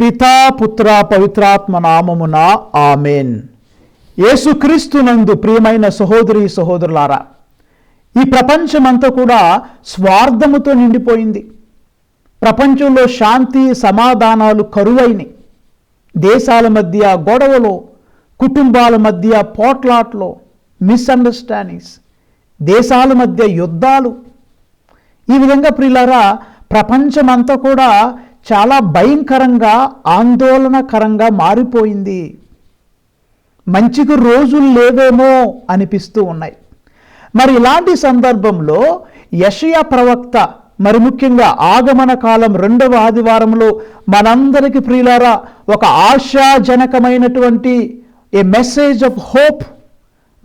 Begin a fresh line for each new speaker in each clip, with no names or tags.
పితా పుత్ర పవిత్రాత్మ నామమున ఆమెన్. యేసుక్రీస్తునందు ప్రియమైన సహోదరి సహోదరులారా ఈ ప్రపంచమంతా కూడా స్వార్థముతో నిండిపోయింది. ప్రపంచంలో శాంతి సమాధానాలు కరువైనవి దేశాల మధ్య గొడవలు కుటుంబాల మధ్య పోట్లాట్లు మిస్అండర్స్టాండింగ్స్ దేశాల మధ్య యుద్ధాలు. ఈ విధంగా ప్రియులారా ప్రపంచమంతా కూడా చాలా భయంకరంగా ఆందోళనకరంగా మారిపోయింది. మంచికి రోజులు లేవేమో అనిపిస్తూ ఉన్నాయి. మరి ఇలాంటి సందర్భంలో యషయ ప్రవక్త మరి ముఖ్యంగా ఆగమన కాలం రెండవ ఆదివారంలో మనందరికి ప్రియులారా ఒక ఆశాజనకమైనటువంటి ఏ మెసేజ్ ఆఫ్ హోప్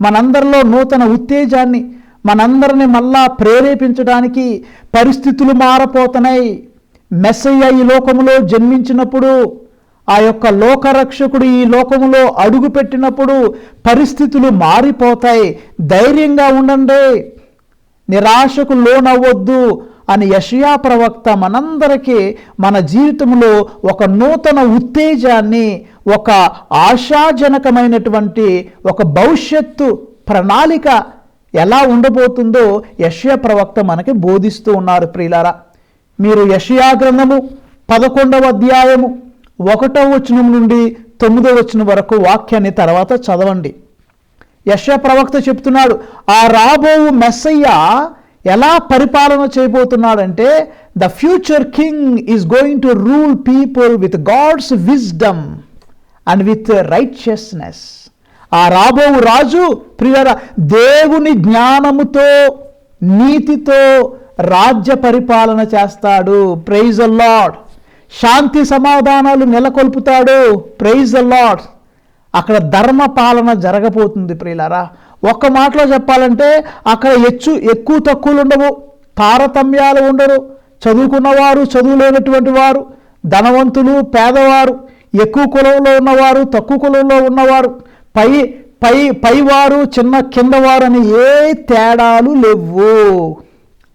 మనందరిలో నూతన ఉత్తేజాన్ని మనందరిని మళ్ళా ప్రేరేపించడానికి పరిస్థితులు మారపోతున్నాయి. మెస్సయ్య ఈ లోకములో జన్మించినప్పుడు ఆ యొక్క లోకరక్షకుడు ఈ లోకములో అడుగు పెట్టినప్పుడు పరిస్థితులు మారిపోతాయి. ధైర్యంగా ఉండండి. నిరాశకు లోనవ్వద్దు అని యషయా ప్రవక్త మనందరికీ మన జీవితంలో ఒక నూతన ఉత్తేజాన్ని ఒక ఆశాజనకమైనటువంటి ఒక భవిష్యత్తు ప్రణాళిక ఎలా ఉండబోతుందో యషయా ప్రవక్త మనకి బోధిస్తూ ఉన్నారు ప్రియులారా. మీరు యషయా గ్రంథము పదకొండవ అధ్యాయము ఒకటవ వచనం నుండి తొమ్మిదవ వచనం వరకు వాక్యాన్ని తర్వాత చదవండి. యశ ప్రవక్త చెప్తున్నాడు ఆ రాబోవు మెస్సయ్య ఎలా పరిపాలన చేయబోతున్నాడంటే the future king is going to rule people with God's wisdom and with righteousness. ఆ రాబోవు రాజు ప్రియర దేవుని జ్ఞానముతో నీతితో రాజ్య పరిపాలన చేస్తాడు. ప్రైజ్ లార్డ్ శాంతి సమాధానాలు నెలకొల్పుతాడు. ప్రైజ్ లార్డ్ అక్కడ ధర్మ పాలన జరగబోతుంది ప్రియులారా. ఒక్క మాటలో చెప్పాలంటే అక్కడ హెచ్చు ఎక్కువ తక్కువలు ఉండవు. తారతమ్యాలు ఉండరు. చదువుకున్నవారు చదువు లేనటువంటి వారు ధనవంతులు పేదవారు ఎక్కువ కులంలో ఉన్నవారు తక్కువ కులంలో ఉన్నవారు పై పై పైవారు చిన్న కిందవారు అని ఏ తేడాలు లేవు.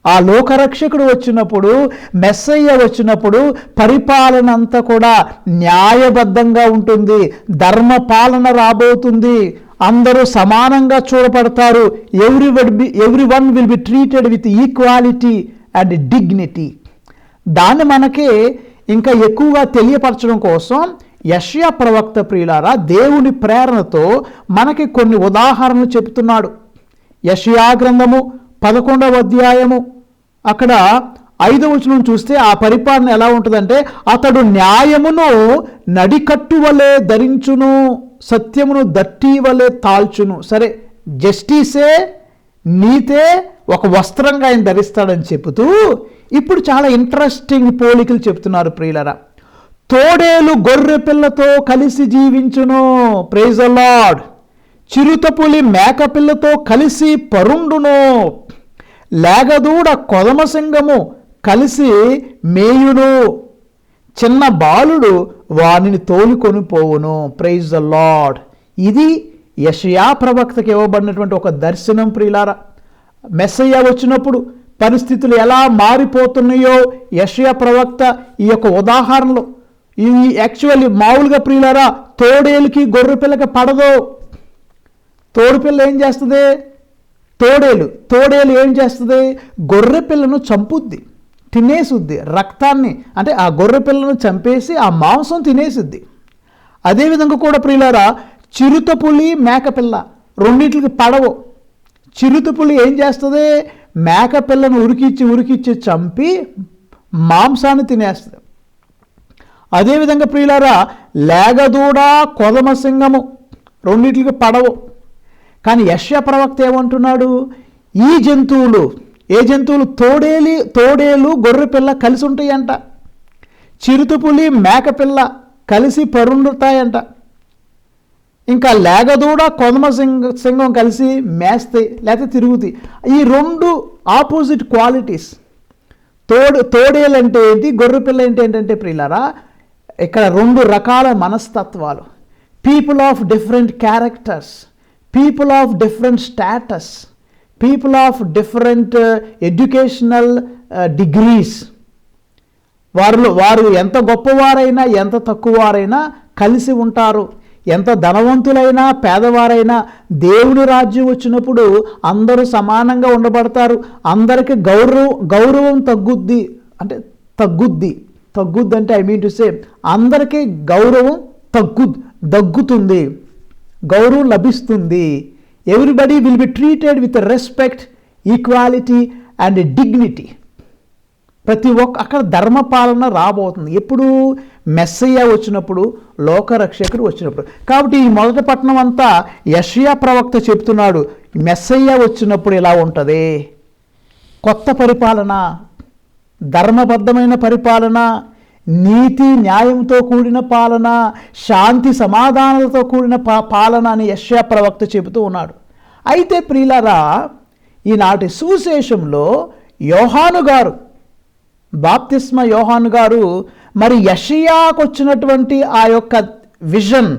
ఆ లోకరక్షకుడు వచ్చినప్పుడు మెస్సయ్య వచ్చినప్పుడు పరిపాలన అంతా కూడా న్యాయబద్ధంగా ఉంటుంది ధర్మ పాలన రాబోతుంది అందరూ సమానంగా చూడబడతారు ఎవ్రీ వడ్ B everyone will be treated with equality and dignity దాన్ని మనకి ఇంకా ఎక్కువగా తెలియపరచడం కోసం యష్యా ప్రవక్త ప్రియులారా దేవుని ప్రేరణతో మనకి కొన్ని ఉదాహరణలు చెబుతున్నాడు. యషియా గ్రంథము పదకొండవ అధ్యాయము. అక్కడ ఐదవ వచనం చూస్తే ఆ పరిపాలన ఎలా ఉంటుందంటే అతడు న్యాయమును నడికట్టు వలె ధరించును సత్యమును దట్టి వలె తాల్చును. సరే జస్టిసే నీతే ఒక వస్త్రంగా ఆయన ధరిస్తాడని చెబుతూ ఇప్పుడు చాలా ఇంట్రెస్టింగ్ పోలికలు చెప్తున్నారు ప్రియులరా. తోడేలు గొర్రె పిల్లతో కలిసి జీవించును ప్రైజ్ లార్డ్ చిరుతపులి మేకపిల్లతో కలిసి పరుండును లేగదూడ కొదమసింగము కలిసి మేయును. చిన్న బాలుడు వానిని తోలుకొని పోవును ప్రైజ్ ద లాడ్ ఇది యషయా ప్రవక్తకి ఇవ్వబడినటువంటి ఒక దర్శనం ప్రియులారా. మెస్సయ్య వచ్చినప్పుడు పరిస్థితులు ఎలా మారిపోతున్నాయో యషయా ప్రవక్త ఈ యొక్క ఉదాహరణలు. ఈ యాక్చువల్లీ మామూలుగా ప్రియులారా తోడేలుకి గొర్రె పిల్లకి పడదు. తోడుపిల్ల ఏం చేస్తుంది? తోడేలు. తోడేలు ఏం చేస్తుంది? గొర్రె పిల్లను చంపుద్ది తినేసుద్ది రక్తాన్ని. అంటే ఆ గొర్రె పిల్లను చంపేసి ఆ మాంసం తినేసిద్ది. అదేవిధంగా కూడా ప్రియులారా చిరుతపులి మేకపిల్ల రెండింటికి పడవు. చిరుతపులి ఏం చేస్తుంది? మేకపిల్లను ఉరికిచ్చి ఉరికిచ్చి చంపి మాంసాన్ని తినేస్తుంది. అదేవిధంగా ప్రియులారా లేగదూడ కొదమ సింగము రెండింటికి పడవు. కానీ యశ్య ప్రవక్త ఏమంటున్నాడు? ఈ జంతువులు ఏ జంతువులు తోడేలి తోడేలు గొర్రె పిల్ల కలిసి ఉంటాయంట. చిరుతపులి మేకపిల్ల కలిసి పరుండుతాయంట. ఇంకా లేగదూడ కొదమ సింగ సింగం కలిసి మేస్తాయి లేకపోతే తిరుగుతాయి. ఈ రెండు ఆపోజిట్ క్వాలిటీస్. తోడు తోడేలు అంటే ఏంటి గొర్రె పిల్ల అంటే ఏంటంటే ప్రియులరా ఇక్కడ రెండు రకాల మనస్తత్వాలు. People of different characters people of different status people of different educational degrees వారిలో వారు ఎంత గొప్పవారైనా ఎంత తక్కువవారైనా కలిసి ఉంటారు. ఎంత ధనవంతులైనా పేదవారైనా దేవుని రాజ్యం వచ్చినప్పుడు అందరూ సమానంగా ఉండబడతారు. అందరికీ గౌరవం గౌరవం తగ్గుద్ది. అంటే తగ్గుద్ది. తగ్గుద్ది అంటే ఐ మీన్ టు సే అందరికీ గౌరవం తగ్గు దగ్గుతుంది గౌరవం లభిస్తుంది. Everybody will be treated with respect equality and dignity ప్రతి ఒక్క అక్కడ ధర్మపాలన రాబోతుంది. ఎప్పుడు మెస్సయ్య వచ్చినప్పుడు లోకరక్షకుడు వచ్చినప్పుడు. కాబట్టి ఈ మొదటి పట్టణం అంతా యషయా ప్రవక్త చెప్తున్నాడు. మెస్సయ్య వచ్చినప్పుడు ఇలా ఉంటుంది. కొత్త పరిపాలన ధర్మబద్ధమైన పరిపాలన నీతి న్యాయంతో కూడిన పాలన శాంతి సమాధానాలతో కూడిన పా పాలన అని యశ్యా ప్రవక్త చెబుతూ ఉన్నాడు. అయితే ప్రియులరా ఈనాటి సుశేషంలో యోహాను గారు బాప్తిస్మ యోహాను గారు మరి యషియాకు వచ్చినటువంటి ఆ యొక్క విజన్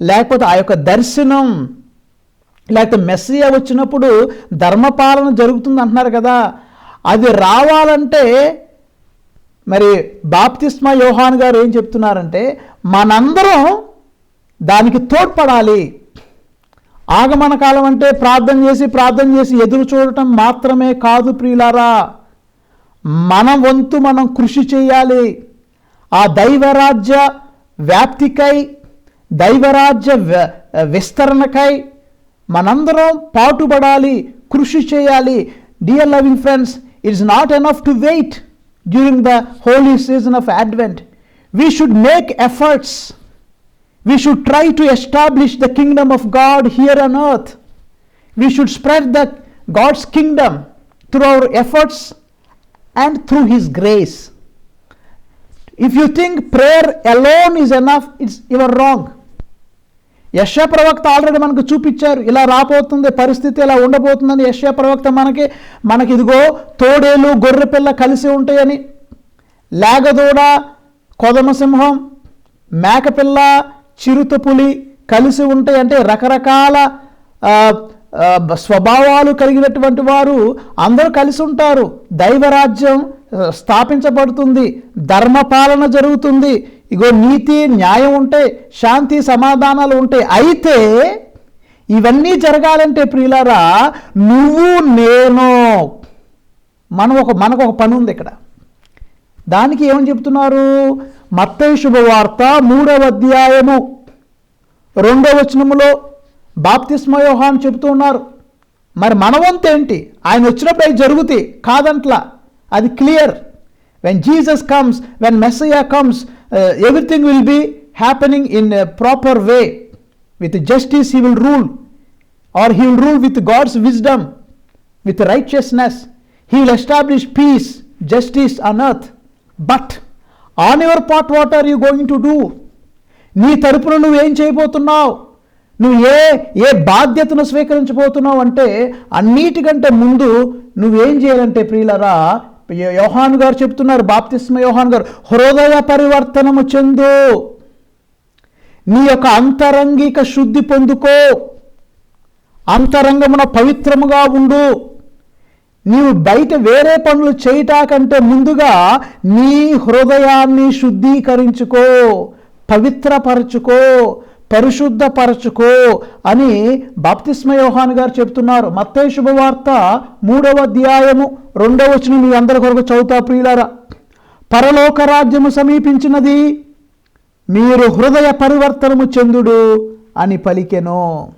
లేకపోతే ఆ యొక్క దర్శనం లేకపోతే మెస్సియా వచ్చినప్పుడు ధర్మపాలన జరుగుతుంది అంటున్నారు కదా అది రావాలంటే మరి బాప్తిస్మా యోహాన్ గారు ఏం చెప్తున్నారంటే మనందరం దానికి తోడ్పడాలి. ఆగమన కాలం అంటే ప్రార్థన చేసి ప్రార్థన చేసి ఎదురు చూడటం మాత్రమే కాదు ప్రియులారా. మన వంతు మనం కృషి చేయాలి. ఆ దైవరాజ్య వ్యాప్తికై దైవరాజ్య విస్తరణకై మనందరం పాటుపడాలి కృషి చేయాలి. Dear loving friends it's not enough to wait during the holy season of Advent, we should make efforts. We should try to establish the kingdom of God here on earth. We should spread the God's kingdom through our efforts and through His grace. If you think prayer alone is enough, it's, you are wrong. యశ్యా ప్రవక్త already మనకు చూపించారు. ఇలా రాబోతుంది పరిస్థితి ఇలా ఉండబోతుందని యశ్యా ప్రవక్త మనకి మనకి ఇదిగో తోడేలు గొర్రె పిల్ల కలిసి ఉంటాయని. లేగదూడ కొదమసింహం మేకపిల్ల చిరుతపులి కలిసి ఉంటాయి. అంటే రకరకాల స్వభావాలు కలిగినటువంటి వారు అందరూ కలిసి ఉంటారు. దైవరాజ్యం స్థాపించబడుతుంది. ధర్మపాలన జరుగుతుంది. ఇగో నీతి న్యాయం ఉంటాయి శాంతి సమాధానాలు ఉంటాయి అయితే ఇవన్నీ జరగాలంటే ప్రియులారా నువ్వు నేను మనం ఒక మనకు ఒక పని ఉంది ఇక్కడ. దానికి ఏమని చెప్తున్నారు? మత్తయి శుభవార్త మూడవ అధ్యాయము రెండవ వచనములో బాప్తిస్మయోహాన్ చెబుతూ ఉన్నారు. మరి మన వంతు ఏంటి? ఆయన వచ్చినప్పుడు అవి జరుగుతాయి కాదంట్లా. అది clear. When Jesus comes when Messiah comes everything will be happening in proper way with justice he will rule or he will rule with God's wisdom, with righteousness. He will establish peace, justice on earth. But on your part, what are you going to do? నీ తరపున నువ్వేం చేయబోతున్నావు నువ్వు ఏ ఏ బాధ్యతను స్వీకరించబోతున్నావు అంటే అన్నిటికంటే ముందు నువ్వేం చేయాలంటే ప్రియులరా యో- యోహాన్ గారు చెప్తున్నారు బాప్తిస్మ యోహాన్ గారు హృదయ పరివర్తనము చెందు. నీ యొక్క అంతరంగిక శుద్ధి పొందుకో. అంతరంగమున పవిత్రముగా ఉండు. నీవు బయట వేరే పనులు చేయటాకంటే ముందుగా నీ హృదయాన్ని శుద్ధీకరించుకో పవిత్రపరచుకో. పరిశుద్ధపరచుకో అని బాప్తిస్మ యోహాన్ గారు చెప్తున్నారు మత్తే శుభవార్త మూడవ అధ్యాయము రెండవ వచ్చిన మీ అందరి కొరకు చదువుతా ప్రియులారా. పరలోక రాజ్యము సమీపించినది మీరు హృదయ పరివర్తనము చెందుడు అని పలికెను.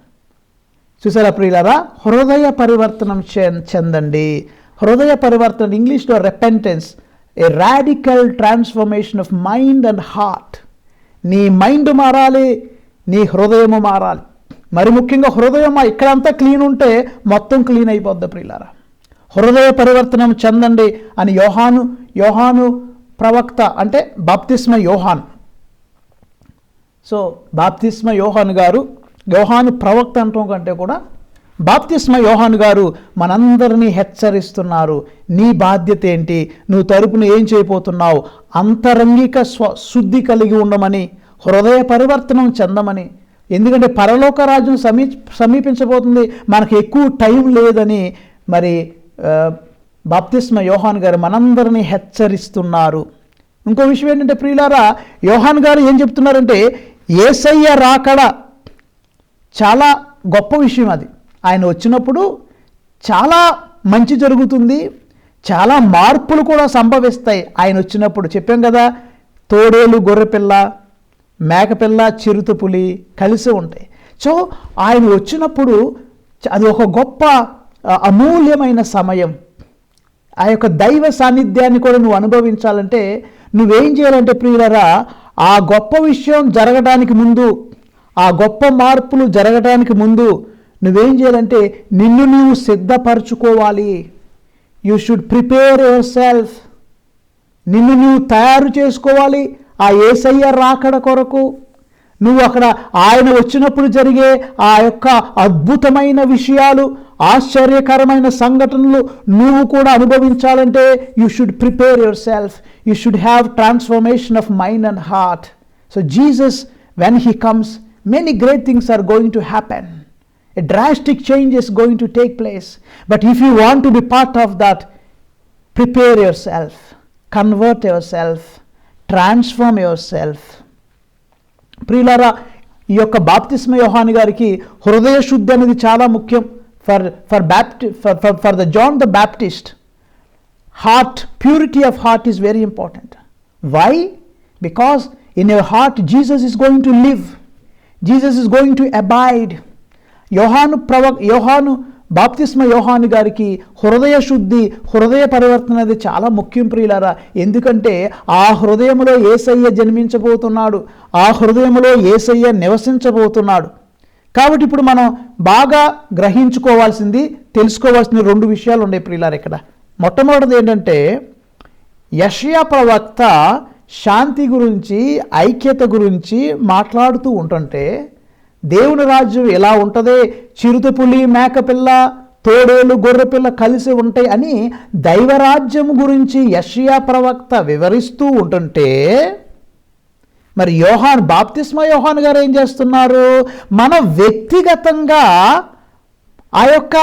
చూసారా ప్రియులారా? హృదయ పరివర్తనం చె- చెందండి. హృదయ పరివర్తన ఇంగ్లీష్లో repentance a radical transformation of mind and heart నీ మైండ్ మారాలి నీ హృదయము మారాలి. మరి ముఖ్యంగా హృదయం ఇక్కడంతా క్లీన్ ఉంటే మొత్తం క్లీన్ అయిపోద్ది ప్రియులారా. హృదయ పరివర్తనం చెందండి అని యోహాను యోహాను ప్రవక్త అంటే బాప్తిస్మ యోహాన్. సో బాప్తిస్మ యోహాన్ గారు యోహాను ప్రవక్త అంటాం కంటే కూడా బాప్తిస్మ యోహాన్ గారు మనందరినీ హెచ్చరిస్తున్నారు. నీ బాధ్యత ఏంటి? నువ్వు తరపున ఏం చేయబోతున్నావు? అంతరంగిక స్వ శుద్ధి కలిగి ఉండమని హృదయ పరివర్తనం చెందమని. ఎందుకంటే పరలోక రాజ్యం సమీ సమీపించబోతుంది. మనకు ఎక్కువ టైం లేదని మరి బాప్తిస్మ యోహాన్ గారు మనందరినీ హెచ్చరిస్తున్నారు. ఇంకో విషయం ఏంటంటే ప్రియులారా యోహాన్ గారు ఏం చెప్తున్నారంటే ఏసయ్య రాకడ చాలా గొప్ప విషయం అది. ఆయన వచ్చినప్పుడు చాలా మంచి జరుగుతుంది చాలా మార్పులు కూడా సంభవిస్తాయి. ఆయన వచ్చినప్పుడు చెప్పాం కదా తోడేలు గొర్రెపిల్ల మేకపిల్ల చిరుతపులి కలిసి ఉంటాయి. సో ఆయన వచ్చినప్పుడు అది ఒక గొప్ప అమూల్యమైన సమయం. ఆ యొక్క దైవ సాన్నిధ్యాన్ని కూడా నువ్వు అనుభవించాలంటే నువ్వేం చేయాలంటే ప్రియులరా ఆ గొప్ప విషయం జరగడానికి ముందు ఆ గొప్ప మార్పులు జరగడానికి ముందు నువ్వేం చేయాలంటే నిన్ను నువ్వు సిద్ధపరచుకోవాలి. You should prepare yourself నిన్ను నువ్వు తయారు చేసుకోవాలి. ఆ ఏసయ్య రాకడ కొరకు నువ్వు అక్కడ ఆయన వచ్చినప్పుడు జరిగే ఆ యొక్క అద్భుతమైన విషయాలు ఆశ్చర్యకరమైన సంఘటనలు నువ్వు కూడా అనుభవించాలంటే you should prepare yourself you should have transformation of mind and heart so Jesus when he comes many great things are going to happen changes gonna take place but if you want to be part of that prepare yourself convert yourself yourself, transform yourself. ప్రియులారా ఈ యొక్క బాప్తిస్మ యోహాని గారికి హృదయ శుద్ధి అనేది చాలా ముఖ్యం. For for బ్యాప్టి for for for the John the Baptist heart purity of heart is very important why because in your heart Jesus is going to live Jesus is going to abide యోహాను ప్రవ యోహాను బాప్తిస్మ యోహాని గారికి హృదయ శుద్ధి హృదయ పరివర్తన అనేది చాలా ముఖ్యం ప్రియులారా. ఎందుకంటే ఆ హృదయంలో ఏసయ్య జన్మించబోతున్నాడు. ఆ హృదయంలో ఏసయ్య నివసించబోతున్నాడు. కాబట్టి ఇప్పుడు మనం బాగా గ్రహించుకోవాల్సింది తెలుసుకోవాల్సిన రెండు విషయాలు ఉన్నాయి ప్రియులారు ఇక్కడ. మొట్టమొదటిది ఏంటంటే యషయా ప్రవక్త శాంతి గురించి ఐక్యత గురించి మాట్లాడుతూ ఉంటుంటే దేవుని రాజ్యం ఎలా ఉంటుంది? చిరుతపులి మేకపిల్ల తోడేలు గొర్రెపిల్ల కలిసి ఉంటాయి అని దైవరాజ్యం గురించి యషియా ప్రవక్త వివరిస్తూ ఉంటుంటే మరి యోహాన్ బాప్తిస్మ యోహాన్ గారు ఏం చేస్తున్నారు? మన వ్యక్తిగతంగా ఆ యొక్క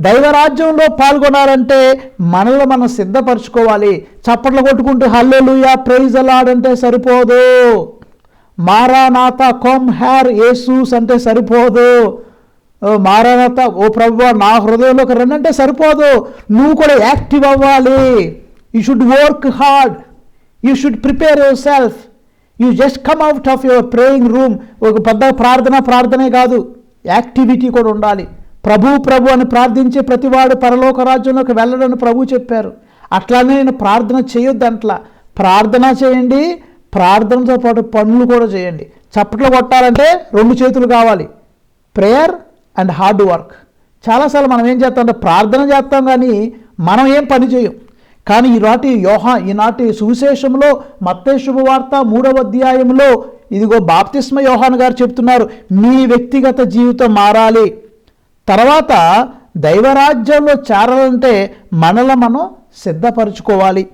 దైవరాజ్యంలో పాల్గొనాలంటే మనల్ని మనం సిద్ధపరచుకోవాలి. చప్పట్లు కొట్టుకుంటూ హల్లెలుయా ప్రైజ్ అలాడంటే సరిపోదు. మారానాత కొమ్ హ్యార్ ఏసూస్ అంటే సరిపోదు. మారానాత ఓ ప్రభు నా హృదయంలోకి రండి సరిపోదు. నువ్వు కూడా యాక్టివ్ అవ్వాలి. You should work hard you should prepare yourself you just come out of your praying room ఒక పెద్ద ప్రార్థన ప్రార్థనే కాదు. యాక్టివిటీ కూడా ఉండాలి. ప్రభు ప్రభు అని ప్రార్థించే ప్రతివాడు పరలోక రాజ్యంలోకి వెళ్ళడని ప్రభు చెప్పారు. అట్లానే నేను ప్రార్థన చేయొద్దు అట్లా ప్రార్థన చేయండి ప్రార్థనతో పాటు పనులు కూడా చేయండి. చప్పట్లు కొట్టాలంటే రెండు చేతులు కావాలి. Prayer and hard work. చాలాసార్లు మనం ఏం చేస్తాం అంటే ప్రార్థన చేస్తాం కానీ మనం ఏం పని చేయం. కానీ ఈనాటి యోహా ఈనాటి సువిశేషంలో మత్తే శుభవార్త మూడవ అధ్యాయంలో ఇదిగో బాప్తిస్మ యోహాన్ గారు చెప్తున్నారు మీ వ్యక్తిగత జీవితం మారాలి. తర్వాత దైవరాజ్యంలో చేరాలంటే మనల మనం సిద్ధపరచుకోవాలి.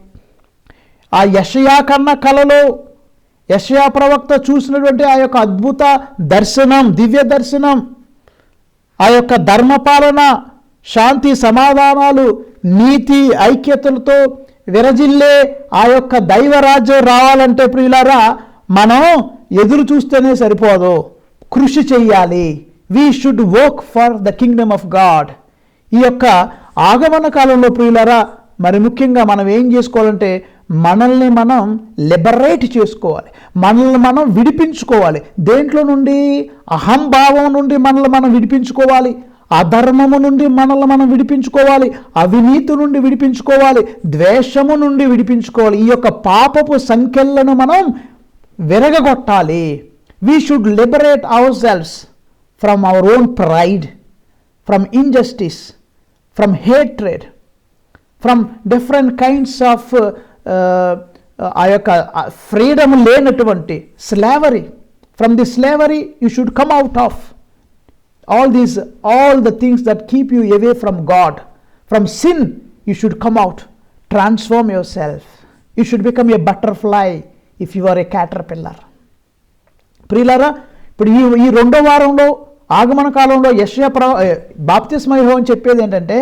ఆ యషయా కన్న కళలో యశయా ప్రవక్త చూసినటువంటి ఆ యొక్క అద్భుత దర్శనం దివ్య దర్శనం ఆ యొక్క ధర్మపాలన శాంతి సమాధానాలు నీతి ఐక్యతలతో విరజిల్లే ఆ యొక్క దైవరాజ్యం రావాలంటే ప్రియులారా మనం ఎదురు చూస్తేనే సరిపోదు. కృషి చెయ్యాలి. We should work for the kingdom of God ఈ యొక్క ఆగమన కాలంలో ప్రియులారా మరి ముఖ్యంగా మనం ఏం చేసుకోవాలంటే మనల్ని మనం లిబరేట్ చేసుకోవాలి. మనల్ని మనం విడిపించుకోవాలి. దేంట్లో నుండి? అహంభావం నుండి మనల్ని మనం విడిపించుకోవాలి. అధర్మము నుండి మనల్ని మనం విడిపించుకోవాలి. అవినీతి నుండి విడిపించుకోవాలి. ద్వేషము నుండి విడిపించుకోవాలి. ఈ యొక్క పాపపు సంఖ్యలను మనం విరగగొట్టాలి. We should liberate our selves from our own pride from injustice from hatred from different kinds of ఆ యొక్క ఫ్రీడమ్ లేనటువంటి slavery from the slavery you should come out of all these all the things that keep you away from God from sin you should come out transform yourself you should become a butterfly if you are a caterpillar ప్రియులారా ఇప్పుడు ఈ ఈ రెండో వారంలో ఆగమన కాలంలో యశ్వ ప్ర బాప్తిస్మయోహం చెప్పేది ఏంటంటే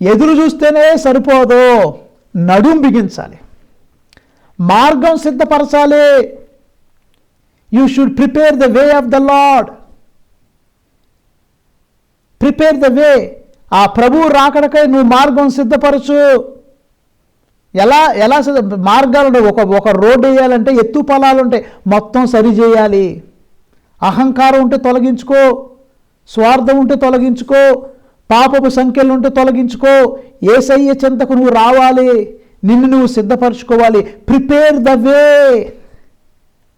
ఎదురు చూస్తేనే సరిపోదు నడుం బిగించాలి. మార్గం సిద్ధపరచాలి. You should prepare the way of the Lord prepare the way ఆ ప్రభువు రాకడకై నువ్వు మార్గం సిద్ధపరచు. ఎలా ఎలా సిద్ధ- మార్గాలు ఒక ఒక రోడ్డు వేయాలంటే ఎత్తు పొలాలు ఉంటాయి. మొత్తం సరి చేయాలి. అహంకారం ఉంటే తొలగించుకో. స్వార్థం ఉంటే తొలగించుకో. పాపపు సంఖ్యలు ఉంటే తొలగించుకో. ఏసయ్య చింతకు నువ్వు రావాలి. నిన్ను నువ్వు సిద్ధపరచుకోవాలి. ప్రిపేర్ ద వే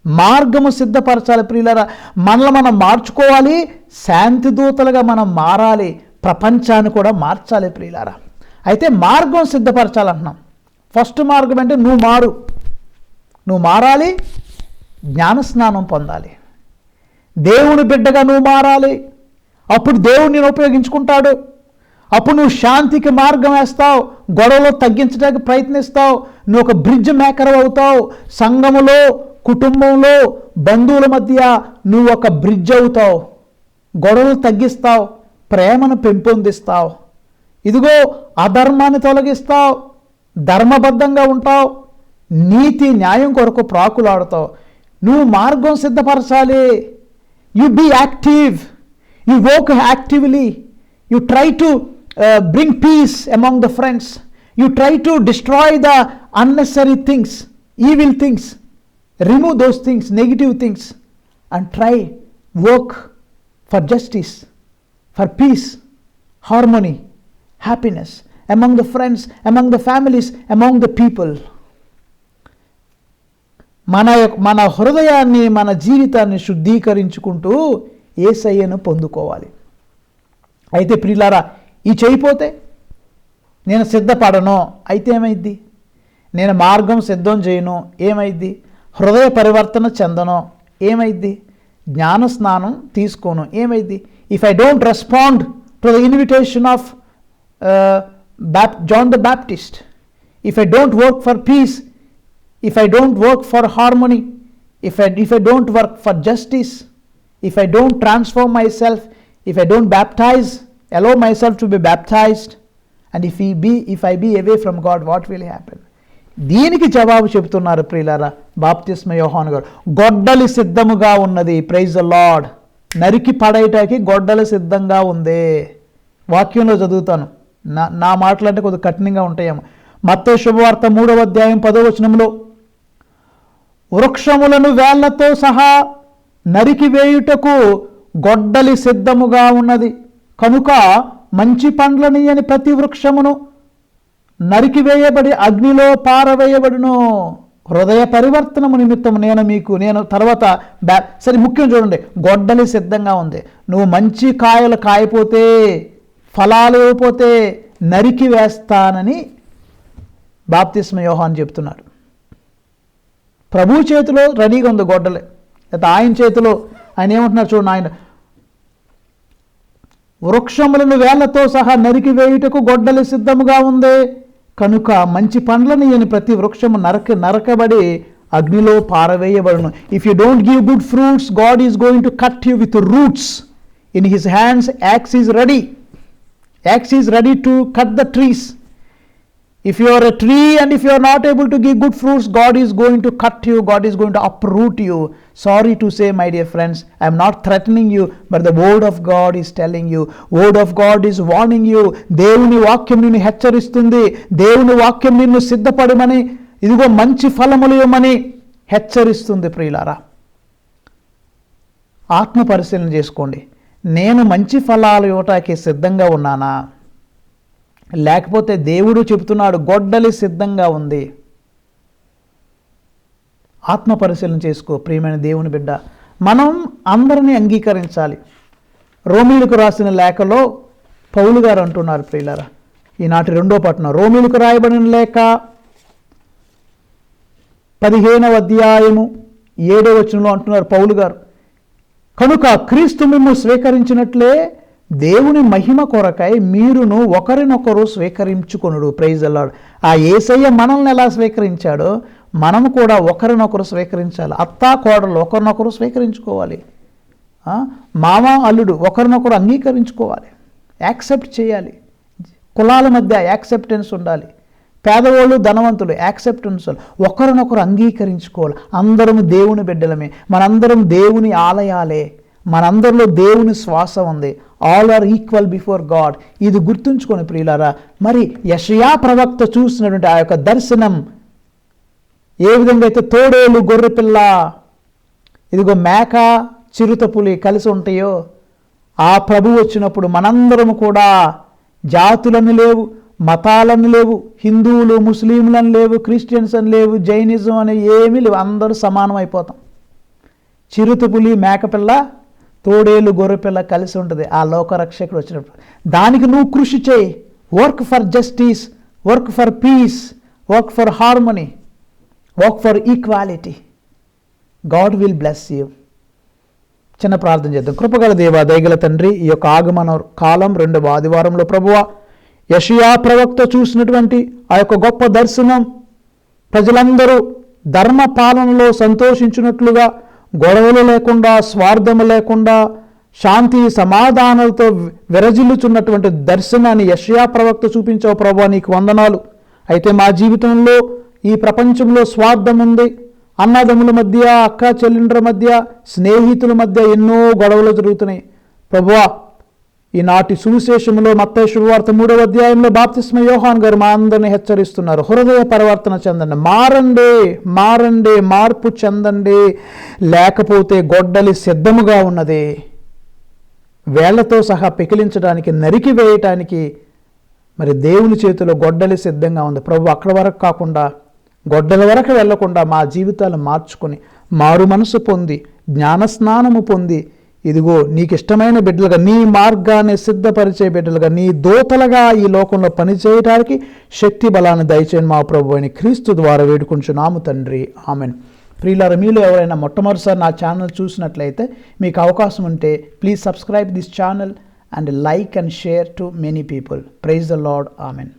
మార్గము సిద్ధపరచాలి ప్రియులరా. మనల్ని మనం మార్చుకోవాలి. శాంతి దూతలుగా మనం మారాలి. ప్రపంచాన్ని కూడా మార్చాలి ప్రియులారా. అయితే మార్గం సిద్ధపరచాలంటున్నాం. ఫస్ట్ మార్గం అంటే నువ్వు మారు. నువ్వు మారాలి. జ్ఞానస్నానం పొందాలి. దేవుని బిడ్డగా నువ్వు మారాలి. అప్పుడు దేవుడు నేను ఉపయోగించుకుంటాడు. అప్పుడు నువ్వు శాంతికి మార్గం వేస్తావు గొడవలు తగ్గించడానికి ప్రయత్నిస్తావు నువ్వు ఒక బ్రిడ్జ్ మేకర్ అవుతావు సంఘములో కుటుంబంలో బంధువుల మధ్య నువ్వు ఒక బ్రిడ్జ్ అవుతావు గొడవలు తగ్గిస్తావు ప్రేమను పెంపొందిస్తావు. ఇదిగో అధర్మాన్ని తొలగిస్తావు ధర్మబద్ధంగా ఉంటావు నీతి న్యాయం కొరకు ప్రాకులాడుతావు. నువ్వు మార్గం సిద్ధపరచాలి. You be active you work actively you try to bring peace among the friends you try to destroy the unnecessary things evil things remove those things negative things and try work for justice for peace harmony happiness among the friends among the families among the people మన మన హృదయాన్ని మన జీవితాన్ని శుద్ధీకరించుకుంటూ ఏసయ్యను పొందుకోవాలి. అయితే ప్రిలారా ఈ చేయిపోతే నేను సిద్ధపడను. అయితే ఏమైద్ది? నేను మార్గం సిద్ధం చేయను. ఏమైద్ది? హృదయ పరివర్తన చెందను. ఏమైద్ది? జ్ఞాన స్నానం తీసుకోను. ఏమైద్ది? If I don't respond to the invitation of బ్యాప్ John the Baptist if I don't work for peace if I don't work for harmony if I if I don't work for justice if I don't transform myself if I don't baptise allow myself to be baptized, and if, he be, if I be away from God, what will happen? దీనికి జవాబు చెబుతున్నారు ప్రియులారా బాప్తిస్మ యోహాన్ గారు. గొడ్డలి సిద్ధముగా ఉన్నది. Praise lord నరికి పడేయటానికి గొడ్డలి సిద్ధంగా ఉంది. వాక్యంలో చదువుతాను. నా నా మాటలంటే కొద్దిగా కఠినంగా ఉంటాయేమో. మత్తో శుభవార్త మూడవ అధ్యాయం పదో వచనంలో వృక్షములను వేళ్ళతో సహా నరికి వేయుటకు గొడ్డలి సిద్ధముగా ఉన్నది. కనుక మంచి పండ్లనియని ప్రతి వృక్షమును నరికివేయబడి అగ్నిలో పారవేయబడును. హృదయ పరివర్తనము నిమిత్తం నేను మీకు నేను తర్వాత బ్యా సరే ముఖ్యం చూడండి. గొడ్డలి సిద్ధంగా ఉంది. నువ్వు మంచి కాయలు కాయపోతే ఫలాలు ఇవ్వపోతే నరికి వేస్తానని బాప్తిస్మ యోహాన్ చెప్తున్నాడు. ప్రభు చేతిలో రెడీగా ఉంది గొడ్డలే. లేకపోతే ఆయన చేతిలో ఆయన ఏమంటున్నారు చూడండి ఆయన వృక్షములను వేళ్ళతో సహా నరికి వేయుటకు గొడ్డలి సిద్ధముగా ఉంది. కనుక మంచి పండ్లను ఇయని ప్రతి వృక్షము నరక నరకబడి అగ్నిలో పారవేయబడును. If you don't give good fruits God is going to cut you with roots in his hands axe is ready axe is ready to cut the trees If you are a tree and if you are not able to give good fruits, God is going to cut you, God is going to uproot you. Sorry to say, my dear friends, I am not threatening you, but the word of God is telling you. Word of God is warning you. దేవుని వాక్యం నిన్ను హెచ్చరిస్తుంది దేవుని వాక్యం నిన్ను సిద్ధపడమని ఇదిగో మంచి ఫలములు ఇవ్వమని హెచ్చరిస్తుంది ప్రియులారా ఆత్మ పరిశీలన చేసుకోండి నేను మంచి ఫలాలు ఇవ్వటానికి సిద్ధంగా ఉన్నానా లేకపోతే దేవుడు చెబుతున్నాడు గొడ్డలి సిద్ధంగా ఉంది. ఆత్మ పరిశీలన చేసుకో ప్రియమైన దేవుని బిడ్డ. మనం అందరినీ అంగీకరించాలి. రోమిలకు రాసిన లేఖలో పౌలు గారు అంటున్నారు ప్రియులరా. ఈనాటి రెండో పట్టణం రోమిలకు రాయబడిన లేఖ పదిహేనవ అధ్యాయము ఏడో వచనంలో అంటున్నారు పౌలు గారు. కనుక క్రీస్తు మిమ్ము స్వీకరించినట్లే దేవుని మహిమ కొరకై మీరును ఒకరినొకరు స్వీకరించుకొనుడు. ప్రైజ్ అల్లాడు ఆ ఏసయ్య మనల్ని ఎలా స్వీకరించాడో మనం కూడా ఒకరినొకరు స్వీకరించాలి. అత్తా కోడలు ఒకరినొకరు స్వీకరించుకోవాలి. మామ అల్లుడు ఒకరినొకరు అంగీకరించుకోవాలి. యాక్సెప్ట్ చేయాలి. కులాల మధ్య యాక్సెప్టెన్స్ ఉండాలి. పేదవాళ్ళు ధనవంతులు యాక్సెప్టెన్స్ ఒకరినొకరు అంగీకరించుకోవాలి. అందరం దేవుని బిడ్డలమే. మనందరం దేవుని ఆలయాలే. మనందరిలో దేవుని శ్వాస ఉంది. All are equal before God ఇది గుర్తుంచుకొని ప్రియులారా. మరి యషయా ప్రవక్త చూసినటువంటి ఆ యొక్క దర్శనం ఏ విధంగా అయితే తోడేలు గొర్రెపిల్ల ఇదిగో మేక చిరుత పులి కలిసి ఉంటాయో ఆ ప్రభు వచ్చినప్పుడు మనందరము కూడా జాతులను లేవు మతాలను లేవు హిందువులు ముస్లింలను లేవు క్రిస్టియన్స్ అని లేవు జైనిజం అని ఏమీ లేవు. అందరూ సమానం అయిపోతాం. చిరుత పులి మేకపిల్ల తోడేలు గొర్రెపిల్ల కలిసి ఉంటుంది. ఆ లోకరక్షకుడు వచ్చినప్పుడు. దానికి నువ్వు కృషి చేయి. Work for justice work for peace work for harmony work for equality God will bless you చిన్న ప్రార్థన చేద్దాం. కృపగల దేవ దయగల తండ్రి ఈ యొక్క ఆగమన కాలం రెండవ ఆదివారంలో ప్రభువ యషియా ప్రవక్త చూసినటువంటి ఆ యొక్క గొప్ప దర్శనం ప్రజలందరూ ధర్మ పాలనలో సంతోషించినట్లుగా గొడవలు లేకుండా స్వార్థము లేకుండా శాంతి సమాధానాలతో విరజిల్లుచున్నటువంటి దర్శనాన్ని యషయా ప్రవక్త చూపించావు ప్రభు నీకు వందనాలు. అయితే మా జీవితంలో ఈ ప్రపంచంలో స్వార్థం ఉంది. అన్నదమ్ముల మధ్య అక్క చెల్లెండ్రుల మధ్య స్నేహితుల మధ్య ఎన్నో గొడవలు జరుగుతున్నాయి. ప్రభువా ఈనాటి సువిశేషంలో మత్తయి శుభవార్త మూడవ అధ్యాయంలో బాప్తిస్మ యోహాన్ గారు మా అందరిని హెచ్చరిస్తున్నారు. హృదయ పరివర్తన చెందండి. మారండి మారండి మార్పు చెందండి. లేకపోతే గొడ్డలి సిద్ధముగా ఉన్నది. వేళ్ళతో సహా పెకిలించడానికి నరికి వేయటానికి మరి దేవుని చేతిలో గొడ్డలి సిద్ధంగా ఉంది. ప్రభు అక్కడ వరకు కాకుండా గొడ్డల వరకు వెళ్ళకుండా మా జీవితాలు మార్చుకొని మారు మనసు పొంది జ్ఞానస్నానము పొంది ఇదిగో నీకు ఇష్టమైన బిడ్డలుగా నీ మార్గాన్ని సిద్ధపరిచే బిడ్డలుగా నీ దోతలుగా ఈ లోకంలో పనిచేయటానికి శక్తి బలాన్ని దయచేయండి మా ప్రభు అని క్రీస్తు ద్వారా వేడుకుంటున్నాము తండ్రి. ఆమెన్. ప్రియులారు మీలో ఎవరైనా మొట్టమొదటిసారి నా ఛానల్ చూసినట్లయితే మీకు అవకాశం ఉంటే please subscribe this channel and like and share to many people. Praise the Lord amen.